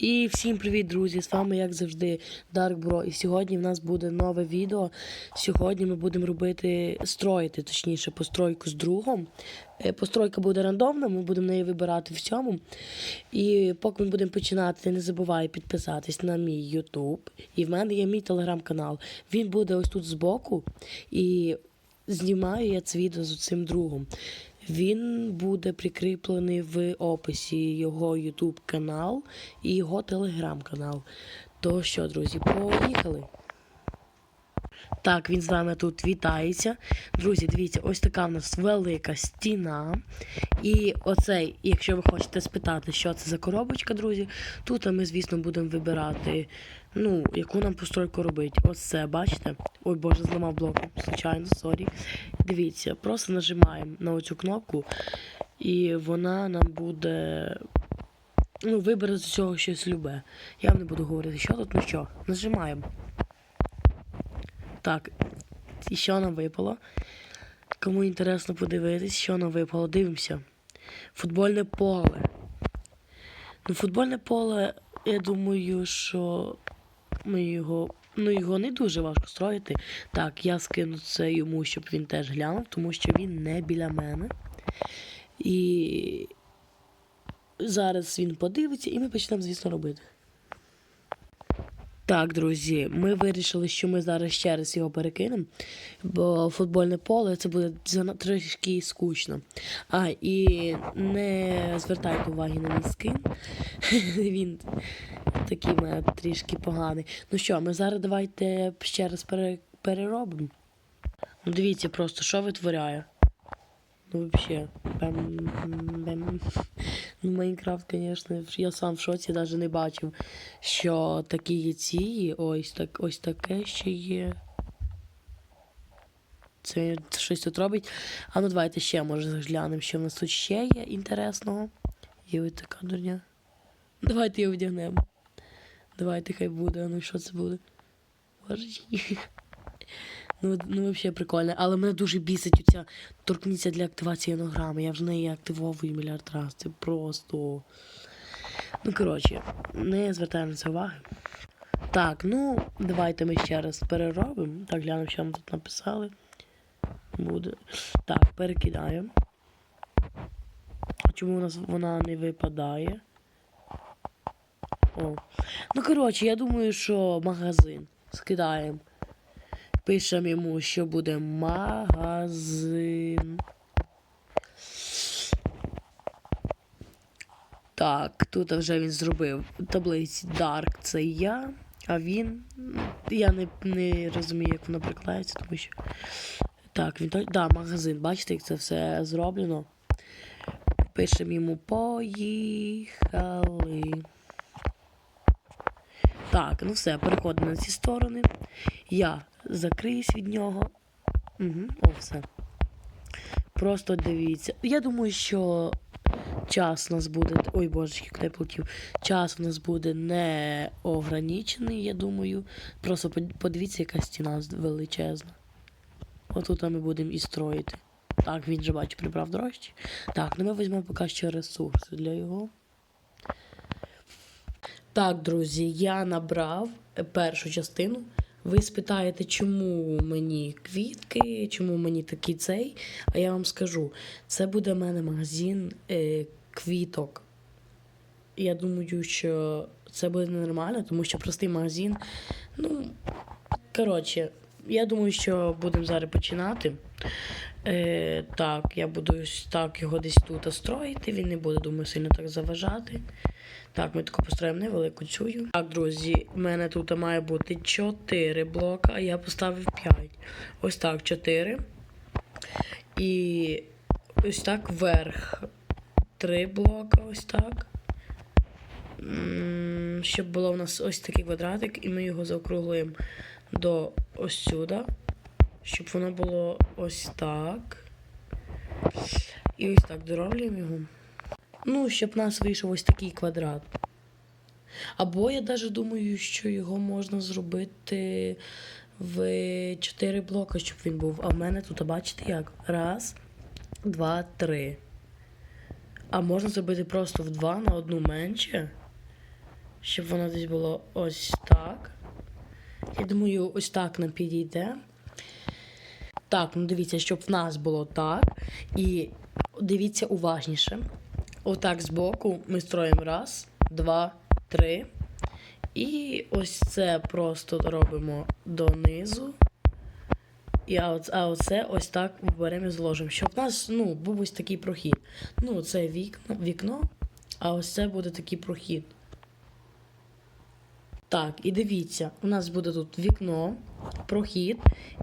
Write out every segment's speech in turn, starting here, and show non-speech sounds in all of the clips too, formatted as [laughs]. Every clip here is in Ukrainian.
І всім привіт, друзі! З вами, як завжди, Dark. І сьогодні в нас буде нове відео. Сьогодні ми будемо робити строїти, точніше, постройку з другом. Е, Постройка буде рандомна, ми будемо неї вибирати в цьому. І поки ми будемо починати, не забувай підписатись на мій YouTube. І в мене є мій телеграм-канал. Він буде ось тут збоку. І знімаю я це відео з цим другом. Він буде прикріплений в описі його YouTube канал і його телеграм-канал. То що, друзі, поїхали. Так, він з нами тут вітається. Друзі, дивіться, ось така в нас велика стіна. І оцей, якщо ви хочете спитати, що це за коробочка, друзі, тут ми, звісно, будемо вибирати, ну, яку нам постройку робити. Ось це, бачите? Ой, боже, зламав блок, звичайно, сорі. Дивіться, просто нажимаємо на оцю кнопку, і вона нам буде. Ну, вибере з цього щось любе. Я вам не буду говорити, що тут, ну що, нажимаємо. Так, і що нам випало? Кому інтересно подивитись, що нам випало, дивимося. Футбольне поле. Ну, футбольне поле, я думаю, що ми його. Ну, його не дуже важко строїти. Так, я скину це йому, щоб він теж глянув, тому що він не біля мене. І зараз він подивиться, і ми почнемо, звісно, робити. Так, друзі, ми вирішили, що ми зараз ще раз його перекинемо, бо футбольне поле це буде трішки скучно. А, і не звертайте уваги на мій скин. [laughs] Він такий мене трішки поганий. Ну що, ми зараз давайте ще раз переробимо. Ну дивіться просто, що витворяє. Ну, взагалі. Бем, бем. Ну, Майнкрафт, звісно, я сам в шоці навіть не бачив, що такі є ці, ось так, ось таке ще є. Це щось тут робить. А ну давайте ще може заглянемо, що в нас тут ще є інтересного. Є ось така дурня. Давайте її вдягнемо. Давайте хай буде, а ну що це буде? Боже. Ну, ну взагалі прикольно. Але мене дуже бісить оця торкніться для активації енограми. Я вже неї активовую мільярд разів. Це просто. Ну, коротше, не звертаємо на це уваги. Так, ну, давайте ми ще раз переробимо. Так, глянемо, що нам тут написали. Буде. Так, перекидаємо. Чому у нас вона не випадає? О. Ну, коротше, я думаю, що магазин. Скидаємо. Пишемо йому, що буде магазин. Так, тут вже він зробив таблиці Dark це я, а він. Я не, не розумію, як воно прикладається, тому що. Так, він да, магазин. Бачите, як це все зроблено. Пишемо йому поїхали. Так, ну все, переходимо на ці сторони. Я закриюсь від нього. Угу, о, все. Просто дивіться. Я думаю, що час у нас буде. Ой, боже, куди я полетів. Час у нас буде не ограничений, я думаю. Просто подивіться, яка стіна величезна. Отут ми будемо і строїти. Так, він же бачу, прибрав дорожче. Так, ну ми візьмемо поки що ресурси для його. Так, друзі, я набрав першу частину. Ви спитаєте, чому мені квітки, чому мені такий цей. А я вам скажу, це буде в мене магазин е, квіток. Я думаю, що це буде ненормально, тому що простий магазин. Ну, коротше, я думаю, що будемо зараз починати. Е, так, я буду так його десь тут строїти. Він не буде, думаю, сильно так заважати. Так, ми таку построїмо невелику цю. Так, друзі, в мене тут має бути 4 блока, а я поставив 5. Ось так, 4. І ось так вверх. 3 блока, ось так. Щоб було у нас ось такий квадратик, і ми його заокруглюємо до ось сюди. Щоб воно було ось так. І ось так дороблюємо його. Ну, щоб в нас вийшов ось такий квадрат. Або я навіть думаю, що його можна зробити в 4 блока, щоб він був. А в мене тут, бачите як? Раз, два, три. А можна зробити просто в два на одну менше. щоб воно десь було ось так. Я думаю, ось так нам підійде. Так, ну дивіться, щоб в нас було так. І дивіться уважніше. Отак збоку ми строїмо раз, два, три. І ось це просто робимо донизу. І а, оц- а оце ось так беремо і зложимо. Щоб у нас ну, був ось такий прохід. Ну, це вікно, вікно, а ось це буде такий прохід. Так, і дивіться, у нас буде тут вікно, прохід,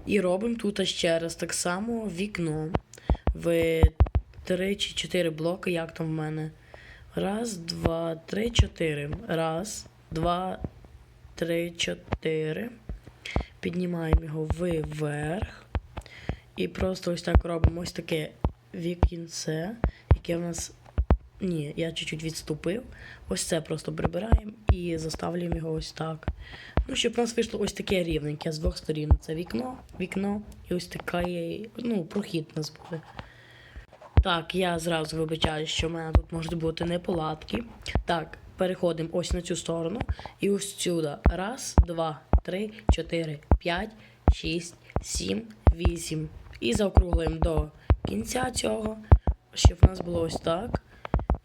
і робимо тут ще раз так само вікно в 3 чи 4 блоки, як там в мене. Раз, два, три, чотири. Раз, два, три, чотири. Піднімаємо його вверх. І просто ось так робимо ось таке вікінце, яке в нас. Ні, я чуть-чуть відступив. Ось це просто прибираємо і заставляємо його ось так. Ну, щоб у нас вийшло ось таке рівненьке з двох сторін. Це вікно, вікно і ось такий, ну, прохід нас буде. Так, я зразу вибачаю, що в мене тут можуть бути неполадки. Так, переходимо ось на цю сторону. І ось сюди. Раз, два, три, чотири, п'ять, шість, сім, вісім. І заокруглюємо до кінця цього, щоб в нас було ось так.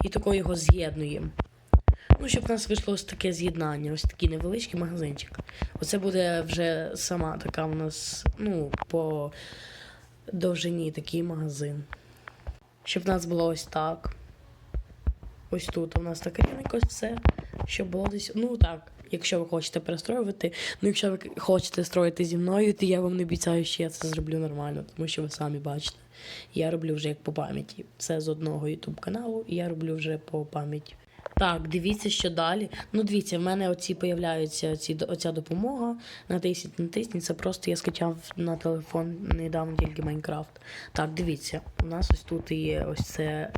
І тако його з'єднуємо. Ну, щоб в нас вийшло ось таке з'єднання, ось такий невеличкий магазинчик. Оце буде вже сама така у нас, ну, по довжині такий магазин. Щоб в нас було ось так. Ось тут у нас так рівненько все. Щоб було десь. Ну так, якщо ви хочете перестроювати. Ну, якщо ви хочете строїти зі мною, то я вам не обіцяю, що я це зроблю нормально, тому що ви самі бачите. Я роблю вже як по пам'яті. Це з одного ютуб каналу, і я роблю вже по пам'яті. Так, дивіться, що далі. Ну, дивіться, в мене оці появляються оці, оця допомога. Натисніть, натисніть. Це просто я скачав на телефон недавно тільки Майнкрафт. Так, дивіться, у нас ось тут є ось це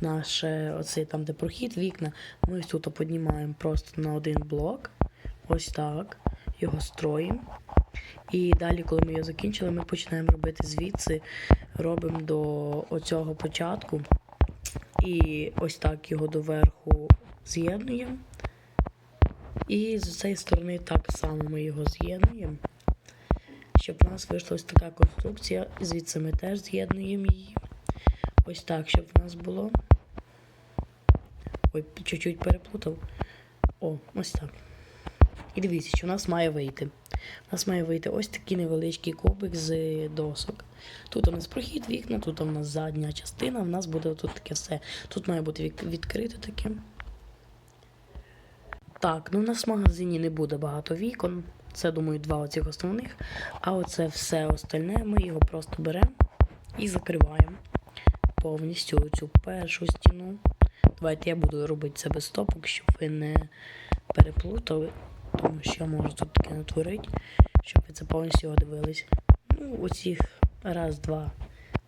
наше, оце там, де прохід, вікна. Ми ось тут піднімаємо просто на один блок. Ось так. Його строїмо. І далі, коли ми його закінчили, ми починаємо робити звідси, робимо до оцього початку. І ось так його доверху з'єднуємо. І з цієї сторони так само ми його з'єднуємо. Щоб у нас вийшла ось така конструкція. Звідси ми теж з'єднуємо її. Ось так, щоб у нас було. Ой, чуть-чуть переплутав. О, ось так. І дивіться, що у нас має вийти. У нас має вийти ось такий невеличкий кубик з досок. Тут у нас прохід вікна, тут у нас задня частина, в нас буде тут таке все. Тут має бути відкрите таке. Так, ну у нас в магазині не буде багато вікон. Це, думаю, два оцих основних. А оце все остальне ми його просто беремо і закриваємо повністю цю першу стіну. Давайте я буду робити це без стопок, щоб ви не переплутали, тому що я можу тут таке натворити, щоб ви це повністю його дивились. Ну, оцих раз, два,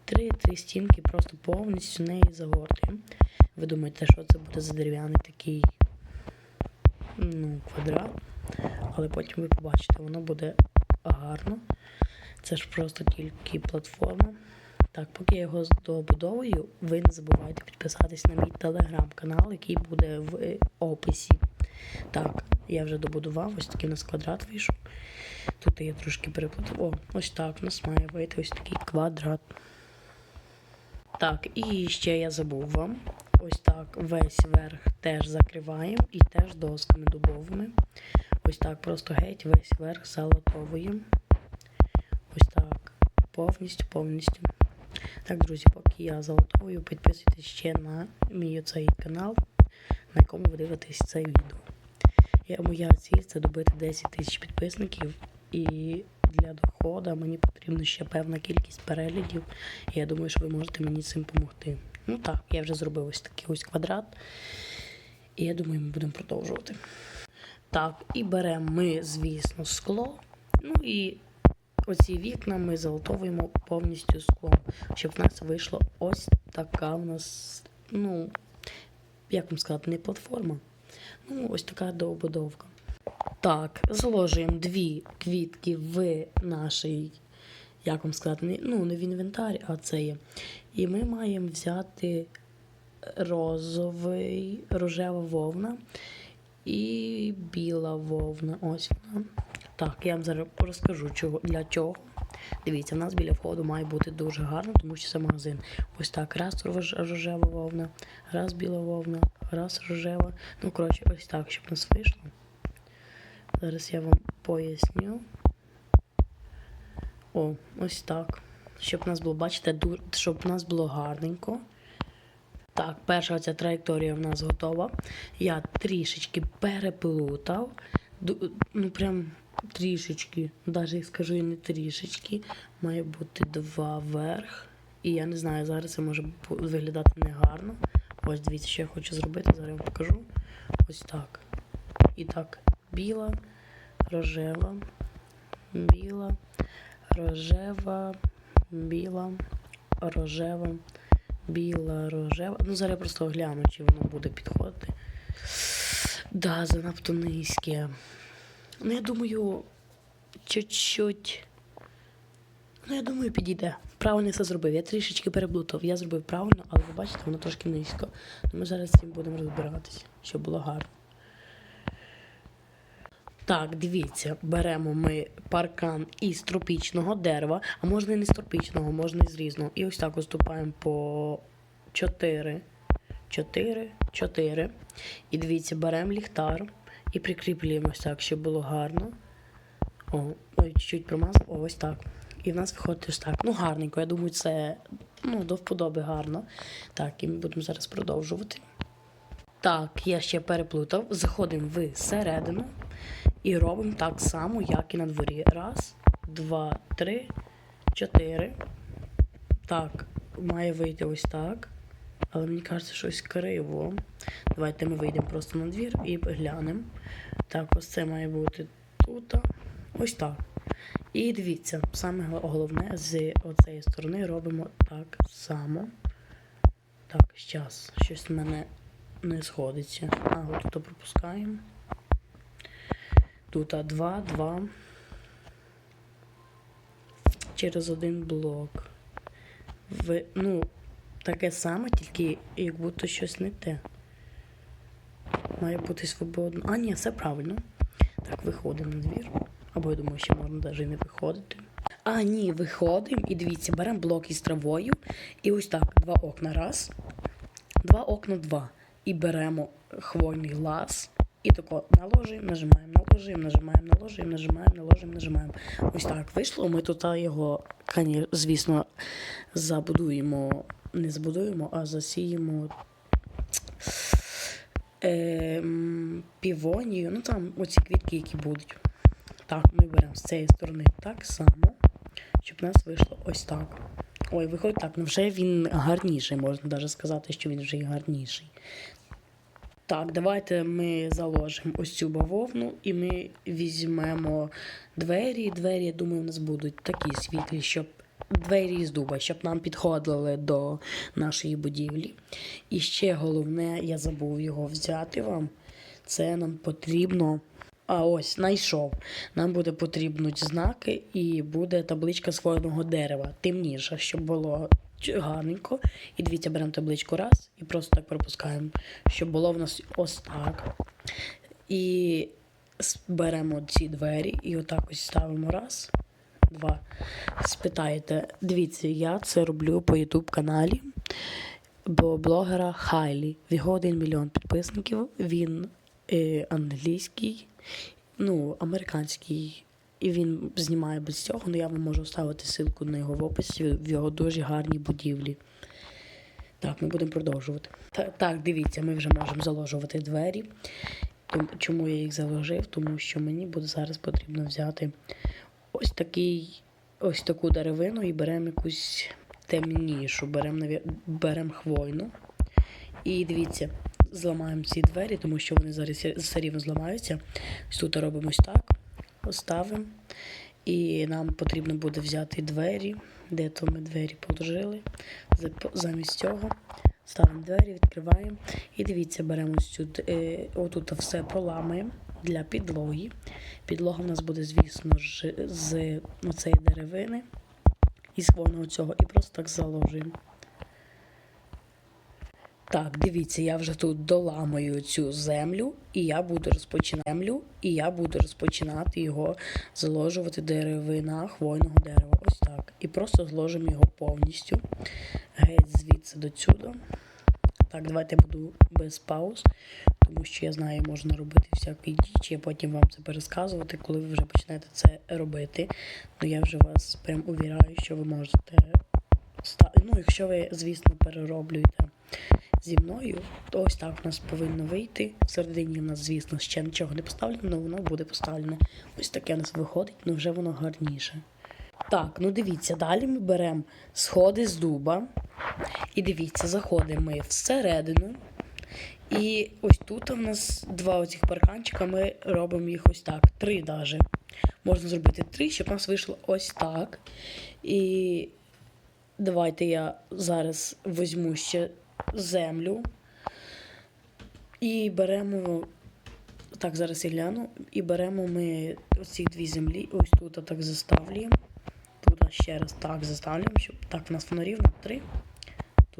три, три стінки просто повністю неї загортуємо. Ви думаєте, що це буде за дерев'яний такий ну, квадрат, але потім ви побачите, воно буде гарно. Це ж просто тільки платформа. Так, поки я його добудовую, ви не забувайте підписатись на мій телеграм-канал, який буде в описі. Так, я вже добудував, ось такий у нас квадрат вийшов. Тут я трошки переплутав. О, ось так у нас має вийти ось такий квадрат. Так, і ще я забув вам. Ось так весь верх теж закриваємо і теж досками дубовими. Ось так просто геть весь верх залатовуємо. Ось так. Повністю, повністю. Так, друзі, поки я залатовую, підписуйтесь ще на мій цей канал, на якому ви дивитесь це відео. Я, моя ціль це добити 10 тисяч підписників. І для доходу мені потрібна ще певна кількість переглядів. Я думаю, що ви можете мені цим допомогти. Ну так, я вже зробив ось такий ось квадрат. І я думаю, ми будемо продовжувати. Так, і беремо ми, звісно, скло. Ну і оці вікна ми залатовуємо повністю склом, щоб в нас вийшло ось така у нас, ну, як вам сказати, не платформа. Ну, ось така дообудовка. Так, заложуємо дві квітки в наш, як вам сказати, ну, не в інвентар, а це є. І ми маємо взяти розовий, рожева вовна і біла вовна. Ось вона. Так, я вам зараз розкажу чого, для чого. Дивіться, в нас біля входу має бути дуже гарно, тому що це магазин. Ось так, раз рожева вовна, раз біла вовна, раз рожева. Ну, коротше, ось так, щоб нас вийшло. Зараз я вам поясню. О, ось так. Щоб нас було, бачите, ду- щоб нас було гарненько. Так, перша ця траєкторія в нас готова. Я трішечки переплутав. Ну, прям трішечки, навіть скажу і не трішечки. Має бути два вверх. І я не знаю, зараз це може виглядати негарно. Ось дивіться, що я хочу зробити. Зараз я вам покажу. Ось так. І так, біла, рожева, біла, рожева, біла, рожева, біла, рожева. Ну, зараз я просто гляну, чи воно буде підходити. Да, занадто низьке. Ну, я думаю, чуть-чуть. Ну, я думаю, підійде. Правильно все зробив. Я трішечки переплутав. Я зробив правильно, але ви бачите, воно трошки низько. Ну, Ми зараз з цим будемо розбиратися, щоб було гарно. Так, дивіться, беремо ми паркан із тропічного дерева, а можна і не з тропічного, можна і з різного. І ось так уступаємо по 4, 4, 4. І дивіться, беремо ліхтар і прикріплюємо ось так, щоб було гарно. О, ой, чуть-чуть промазав, о, ось так. І в нас виходить ось так. Ну, гарненько. Я думаю, це ну, до вподоби гарно. Так, і ми будемо зараз продовжувати. Так, я ще переплутав. Заходимо всередину і робимо так само, як і на дворі. Раз, два, три, чотири. Так, має вийти ось так. Але мені кажеться, щось криво. Давайте ми вийдемо просто на двір і глянемо. Так, ось це має бути тут. Ось так. І дивіться, саме головне з оцієї сторони робимо так само. Так, зараз щось в мене не сходиться. А, от тут пропускаємо. Тут 2, 2. Через один блок. Ви, ну, таке саме, тільки як будто щось не те. Має бути свободно. А, ні, все правильно. Так, виходимо на двір. Або я думаю, що можна навіть не виходити. А, ні, виходимо і дивіться, беремо блок із травою. І ось так, два окна. Раз. Два окна, два. І беремо хвойний глаз. І тако наложимо, нажимаємо, наложимо, нажимаємо, наложимо, нажимаємо, наложимо, нажимаємо. Ось так вийшло. Ми тут його, звісно, забудуємо, не збудуємо, а засіємо ем, півонію. Ну там оці квітки, які будуть. Так, ми беремо з цієї сторони так само, щоб у нас вийшло ось так. Ой, виходить так, ну вже він гарніший, можна навіть сказати, що він вже і гарніший. Так, давайте ми заложимо ось цю бавовну і ми візьмемо двері. Двері, я думаю, у нас будуть такі світлі, щоб двері з дуба, щоб нам підходили до нашої будівлі. І ще головне, я забув його взяти вам. Це нам потрібно. А ось знайшов. Нам буде потрібні знаки і буде табличка свого дерева, темніша, щоб було гарненько. І дивіться, беремо табличку раз і просто так пропускаємо, щоб було в нас ось так. І беремо ці двері і отак ось ставимо раз, два. Спитаєте, дивіться, я це роблю по YouTube каналі бо блогера Хайлі. В його 1 мільйон підписників. Він е, англійський, ну, американський. І він знімає без цього, але я вам можу ставити ссылку на його в описі в його дуже гарній будівлі. Так, ми будемо продовжувати. Та- Так, дивіться, ми вже можемо заложувати двері. Чому я їх заложив? Тому що мені буде зараз потрібно взяти ось такий, ось таку деревину і беремо якусь темнішу, беремо беремо хвойну. І дивіться, зламаємо ці двері, тому що вони зараз все- рівно зламаються. Тут робимо ось так, ставимо. І нам потрібно буде взяти двері, де то ми двері положили. Замість цього ставимо двері, відкриваємо. І дивіться, беремо ось цю, е, отут все проламуємо для підлоги. Підлога в нас буде, звісно ж, з цієї деревини із хвойного цього і просто так заложуємо. Так, дивіться, я вже тут доламаю цю землю, і я буду розпочинати землю, і я буду розпочинати його заложувати деревина хвойного дерева. Ось так. І просто зложимо його повністю. Геть звідси до сюди. Так, давайте буду без пауз, тому що я знаю, можна робити всякі дічі, я потім вам це пересказувати, коли ви вже почнете це робити. Ну я вже вас прям увіряю, що ви можете Ну, якщо ви, звісно, перероблюєте зі мною, то ось так у нас повинно вийти. Всередині в нас, звісно, ще нічого не поставлено, але воно буде поставлене. Ось таке у нас виходить, ну вже воно гарніше. Так, ну дивіться, далі ми беремо сходи з дуба. І дивіться, заходимо ми всередину. І ось тут у нас два оцих парканчика, ми робимо їх ось так. Три даже. Можна зробити три, щоб у нас вийшло ось так. І давайте я зараз візьму ще землю. І беремо. Так, зараз я гляну. І беремо ми оці дві землі. Ось тут так заставлюємо. Тут ще раз так заставлюємо, щоб так в нас воно рівно. Три.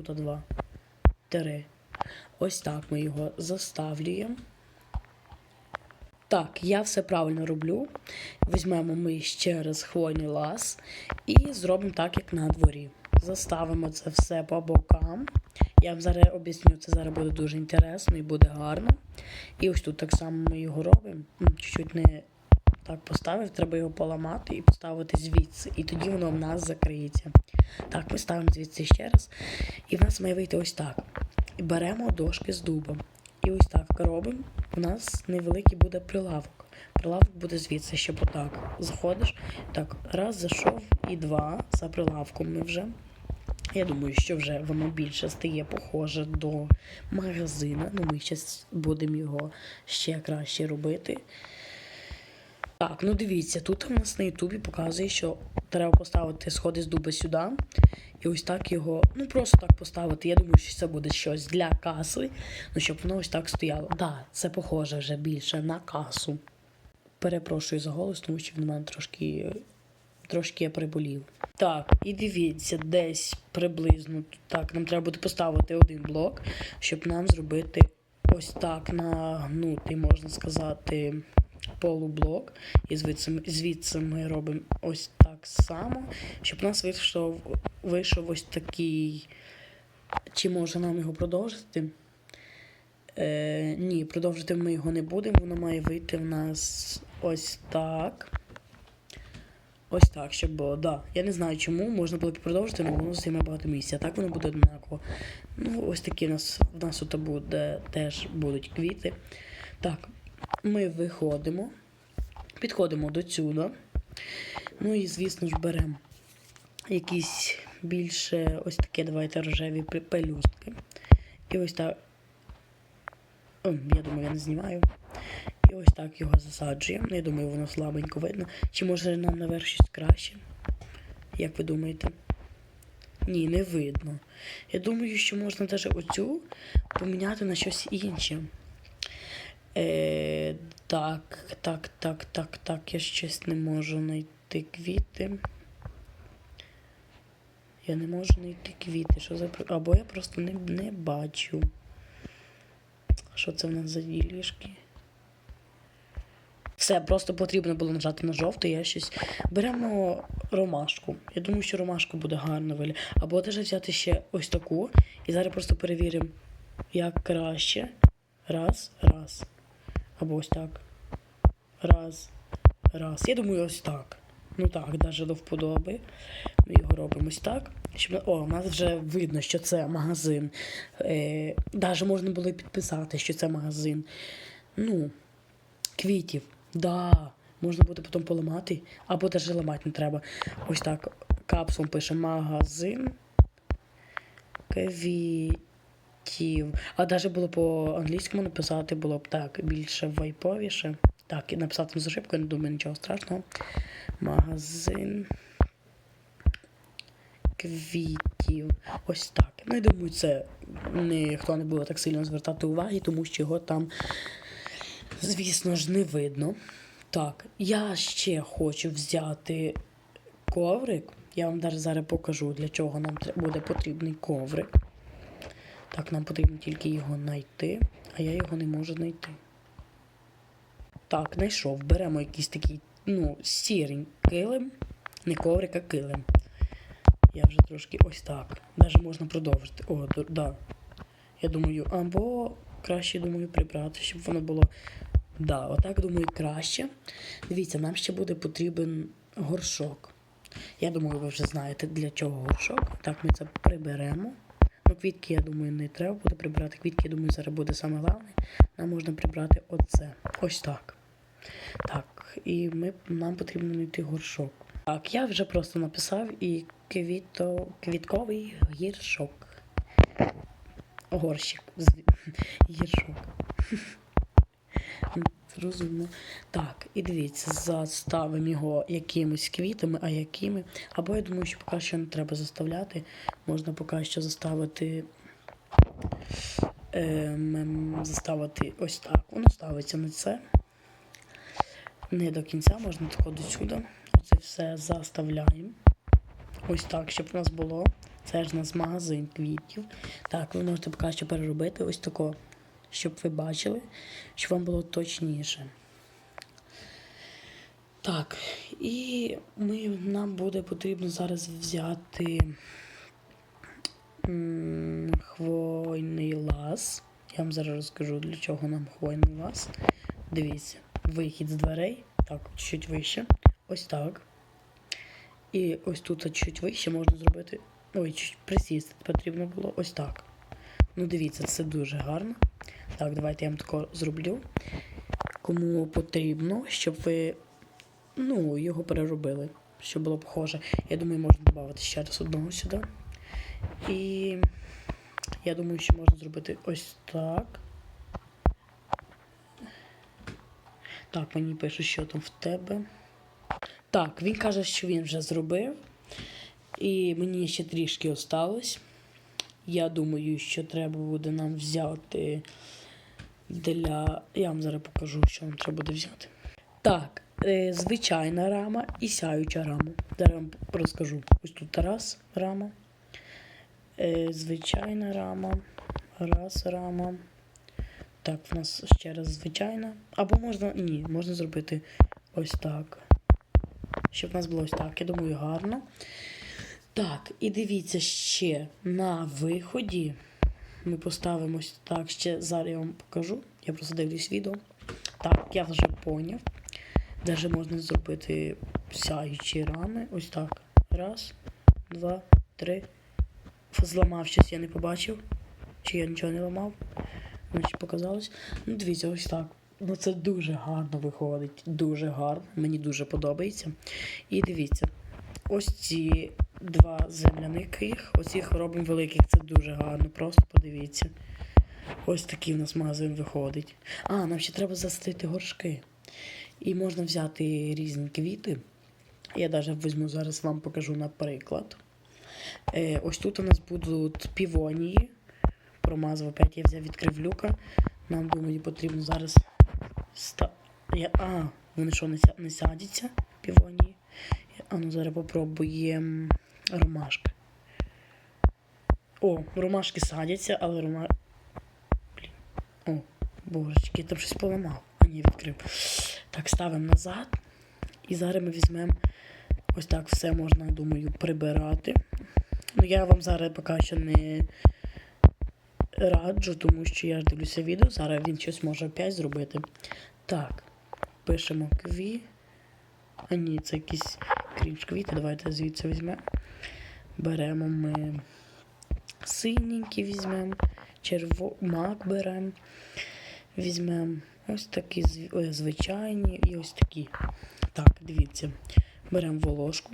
Тут два. Три. Ось так ми його заставлюємо. Так, я все правильно роблю. Візьмемо ми ще раз хвойний лаз і зробимо так, як на дворі. Заставимо це все по бокам. Я вам зараз об'ясню, це зараз буде дуже інтересно і буде гарно. І ось тут так само ми його робимо. Чуть-чуть не так поставив, треба його поламати і поставити звідси. І тоді воно в нас закриється. Так, ми ставимо звідси ще раз. І в нас має вийти ось так. І беремо дошки з дуба. І ось так робимо. У нас невеликий буде прилавок. Прилавок буде звідси, щоб отак. Заходиш. Так, раз зайшов і два за прилавком ми вже. Я думаю, що вже воно більше стає похоже до магазина. Ну, ми зараз будемо його ще краще робити. Так, ну дивіться, тут у нас на Ютубі показує, що треба поставити сходи з дуба сюди. І ось так його, ну просто так поставити. Я думаю, що це буде щось для каси, ну щоб воно ось так стояло. Так, да, це похоже вже більше на касу. Перепрошую за голос, тому що він у мене трошки, трошки я приболів. Так, і дивіться, десь приблизно так, нам треба буде поставити один блок, щоб нам зробити ось так нагнутий, можна сказати, полублок. І звідси, звідси ми робимо ось так само, щоб у нас вийшов, вийшов ось такий. Чи може нам його продовжити? Е, ні, продовжити ми його не будемо. Воно має вийти в нас ось так. Ось так, щоб було. Да. Я не знаю чому, можна було б продовжити, але воно займе багато місця. Так воно буде однаково. Ну, ось такі у нас в нас буде теж будуть квіти. Так, ми виходимо, підходимо до цюда. Ну і, звісно ж, беремо якісь більше ось такі, давайте рожеві пе- пелюстки. І ось так. О, я думаю, я не знімаю. І ось так його засаджуємо. Я думаю, воно слабенько видно. Чи може нам наверх щось краще? Як ви думаєте? Ні, не видно. Я думаю, що можна навіть оцю поміняти на щось інше. Е, так, так, так, так, так. Я щось не можу знайти квіти. Я не можу знайти квіти. Що за... Або я просто не, не бачу. Що це в нас за ділішки? Все, просто потрібно було нажати на жовтий, я щось. Беремо ромашку. Я думаю, що ромашку буде гарно вилі. Або теж взяти ще ось таку. І зараз просто перевіримо, як краще. Раз, раз. Або ось так. Раз, раз. Я думаю, ось так. Ну так, навіть до вподоби. Ми його робимо ось так. Щоб... О, у нас вже видно, що це магазин. Е, Навіть можна було підписати, що це магазин. Ну, квітів. Да. Можна буде потім поламати, або навіть ламати не треба. Ось так. Капсулом пише магазин. Квітів. А навіть було по-англійському написати, було б так більше вайповіше. Так, і написати з ошибкою, не думаю, нічого страшного. Магазин квітів. Ось так. Ну, я думаю, це ніхто не буде так сильно звертати уваги, тому що його там, звісно ж, не видно. Так, я ще хочу взяти коврик. Я вам навіть зараз покажу, для чого нам буде потрібний коврик. Так, нам потрібно тільки його знайти, а я його не можу знайти. Так, знайшов. Беремо якийсь такий, ну, сірий килим. Не коврик, а килим. Я вже трошки ось так. Даже можна продовжити. О, да. Я думаю, або краще, думаю, прибрати, щоб воно було. Да, отак думаю, краще. Дивіться, нам ще буде потрібен горшок. Я думаю, ви вже знаєте, для чого горшок. Так, ми це приберемо. Ну, квітки, я думаю, не треба буде прибирати. Квітки, я думаю, зараз буде саме головне. Нам можна прибрати оце. Ось так. Так, і ми, нам потрібно знайти горшок. Так, я вже просто написав і квіто, квітковий гіршок. Горщик. Гіршок. Зрозуміло. Так, і дивіться, заставимо його якимись квітами, а якими. Або я думаю, що поки що не треба заставляти. Можна поки що заставити. Ем, заставити ось так. Воно ставиться на це. Не до кінця, можна тако до сюди. Оце все заставляємо. Ось так, щоб у нас було. Це ж у нас магазин квітів. Так, ви можете поки що переробити ось тако, щоб ви бачили, щоб вам було точніше. Так, і ми, нам буде потрібно зараз взяти хвойний лаз. Я вам зараз розкажу, для чого нам хвойний лаз. Дивіться, вихід з дверей. Так, чуть вище. Ось так. І ось тут чуть вище можна зробити. Ой, чуть присісти потрібно було ось так. Ну, дивіться, це дуже гарно. Так, давайте я вам тако зроблю. Кому потрібно, щоб ви ну, його переробили, щоб було похоже. Я думаю, можна додати ще раз одного сюди. І я думаю, що можна зробити ось так. Так, мені пишуть, що там в тебе. Так, він каже, що він вже зробив. І мені ще трішки осталось. Я думаю, що треба буде нам взяти для. Я вам зараз покажу, що нам треба буде взяти. Так, е, звичайна рама і сяюча рама. Зараз вам розкажу. Ось тут раз рама. Е, звичайна рама. Раз рама. Так, в нас ще раз звичайна. Або можна. Ні, можна зробити ось так. Щоб в нас було ось так. Я думаю, гарно. Так, і дивіться ще на виході. Ми поставимо ось так. Ще зараз я вам покажу. Я просто дивлюсь відео. Так, я вже поняв. Даже можна зробити сяючі рами. Ось так. Раз, два, три. Зламав щось, я не побачив. Чи я нічого не ламав. Значить, показалось. Ну, дивіться, ось так. Ну, це дуже гарно виходить. Дуже гарно. Мені дуже подобається. І дивіться, ось ці два земляники, ось їх робимо великих. Це дуже гарно. Просто подивіться. Ось такий в нас магазин виходить. А, нам ще треба застити горшки. І можна взяти різні квіти. Я навіть візьму зараз вам покажу наприклад. Е, ось тут у нас будуть півонії. Промазав опять, я взяв відкрив люка. Нам думаю, потрібно зараз. Ста... Я... А, вони що не сядяться півонії. А ну зараз попробуємо ромашки. О, ромашки садяться, але рома... Блін. О, божечки, я там щось поламав. А ні, відкрив. Так, ставимо назад. І зараз ми візьмемо ось так все можна, думаю, прибирати. Ну, я вам зараз поки що не раджу, тому що я дивлюся відео. Зараз він щось може опять зробити. Так, пишемо кві. А ні, це якісь крінж. Давайте звідси візьмемо. Беремо ми синенький візьмемо, черво... мак беремо. Візьмемо ось такі е, звичайні і ось такі. Так, дивіться. Беремо волошку.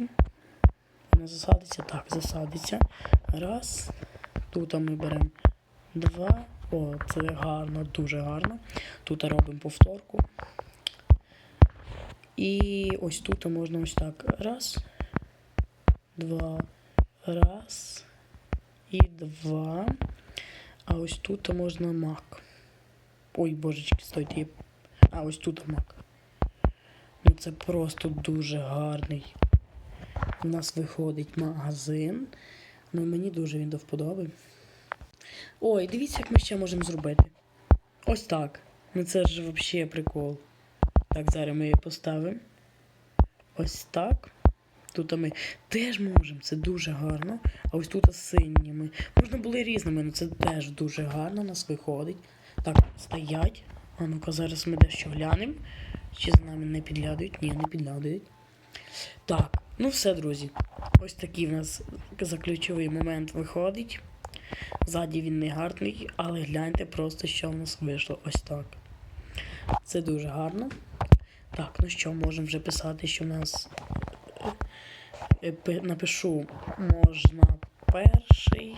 Вона засадиться. Так, засадиться. Раз. Тут ми беремо два. О, це гарно, дуже гарно. Тут робимо повторку. І ось тут можна ось так. Раз. Два. Раз. І два. А ось тут можна мак. Ой, божечки, стойте. А ось тут мак. Ну це просто дуже гарний. У нас виходить магазин. Ну мені дуже він до вподоби. Ой, дивіться, як ми ще можемо зробити. Ось так. Ну це ж взагалі прикол. Так, зараз ми її поставимо. Ось так. Тут ми теж можемо, це дуже гарно. А ось тут синіми. Можна було і різними, але це теж дуже гарно у нас виходить. Так, стоять. А ну-ка, зараз ми дещо глянемо. Чи за нами не підглядують? Ні, не підглядують. Так, ну все, друзі. Ось такий в нас заключовий момент виходить. Ззаді він не гарний, але гляньте просто, що в нас вийшло. Ось так. Це дуже гарно. Так, ну що, можемо вже писати, що в нас. е, Напишу можна перший.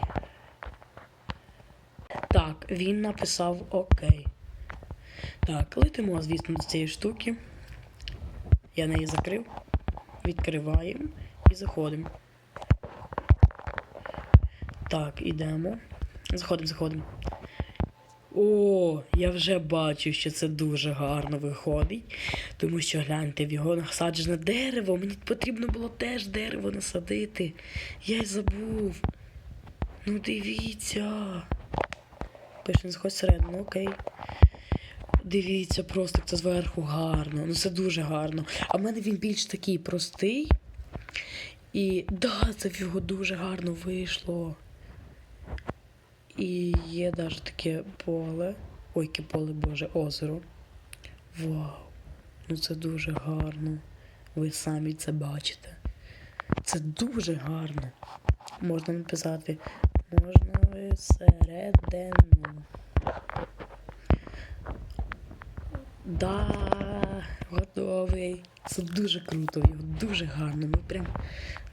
Так, він написав окей. Так, летимо, звісно, до цієї штуки. Я неї закрив. Відкриваємо і заходимо. Так, ідемо. Заходимо, заходимо. О, я вже бачу, що це дуже гарно виходить. Тому що гляньте, в його насаджене дерево. Мені потрібно було теж дерево насадити. Я й забув. Ну дивіться. Пише, не заходь всередину, окей. Дивіться, просто це зверху гарно. Ну це дуже гарно. А в мене він більш такий простий. І да, це в його дуже гарно вийшло. І є навіть таке поле. Ой, яке поле Боже, озеро. Вау! Ну це дуже гарно. Ви самі це бачите. Це дуже гарно. Можна написати. Можна всередину. Да, готовий. Це дуже круто, його дуже гарно. Ну прям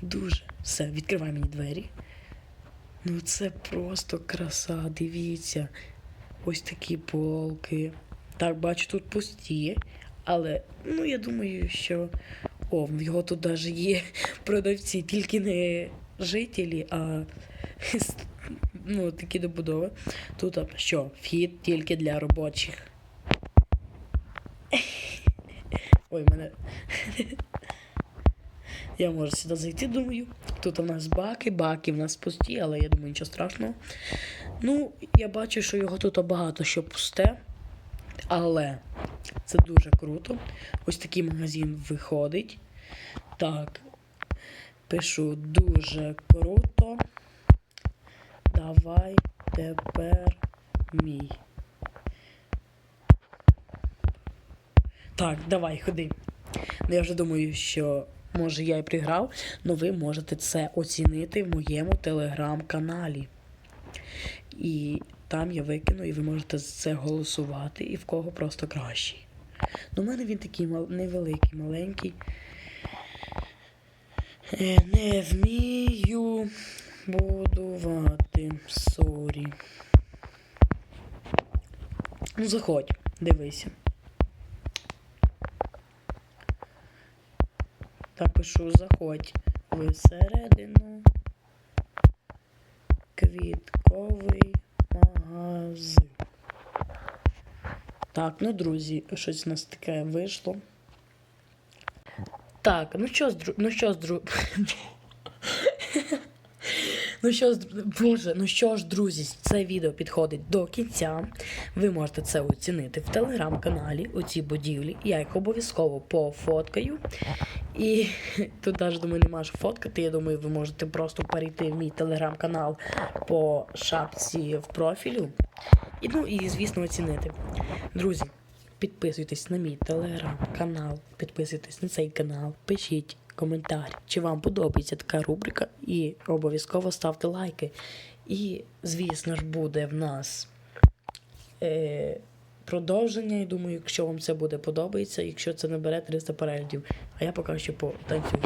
дуже. Все, відкривай мені двері. Ну це просто краса, дивіться. Ось такі полки. Так, бачу, тут пусті. Але, ну, я думаю, що. О, його тут навіть є продавці, тільки не жителі, а [laughs] ну, такі добудови. Тут що? Вхід тільки для робочих. [laughs] Ой, мене. [laughs] Я можу сюди зайти, думаю. Тут у нас баки, баки в нас пусті, але я думаю, нічого страшного. Ну, я бачу, що його тут багато що пусте. Але це дуже круто. Ось такий магазин виходить. Так. Пишу дуже круто. Давай тепер мій. Так, давай, ходи. Ну, я вже думаю, що може я і приграв, але ви можете це оцінити в моєму телеграм-каналі. І там я викину, і ви можете за це голосувати, і в кого просто кращий. Ну, у мене він такий невеликий, маленький. Е, Не вмію будувати. Сорі. Ну, заходь, дивися. Так пишу, заходь всередину. Квітковий магазин. Так, ну, друзі, щось у нас таке вийшло. Так, ну що з ну що з дру... [laughs] Ну що ж, боже, ну що ж, друзі, це відео підходить до кінця. Ви можете це оцінити в телеграм-каналі, оці будівлі. Я їх обов'язково пофоткаю. І [laughs] тут навіть думаю, нема що фоткати. Я думаю, ви можете просто перейти в мій телеграм-канал по шапці в профілю. І ну і звісно оцінити. Друзі, підписуйтесь на мій телеграм-канал, підписуйтесь на цей канал, пишіть коментар, чи вам подобається така рубрика, і обов'язково ставте лайки. І, звісно ж, буде в нас е, продовження. І думаю, якщо вам це буде подобається, якщо це набере 300 переглядів. А я поки що потанцюю.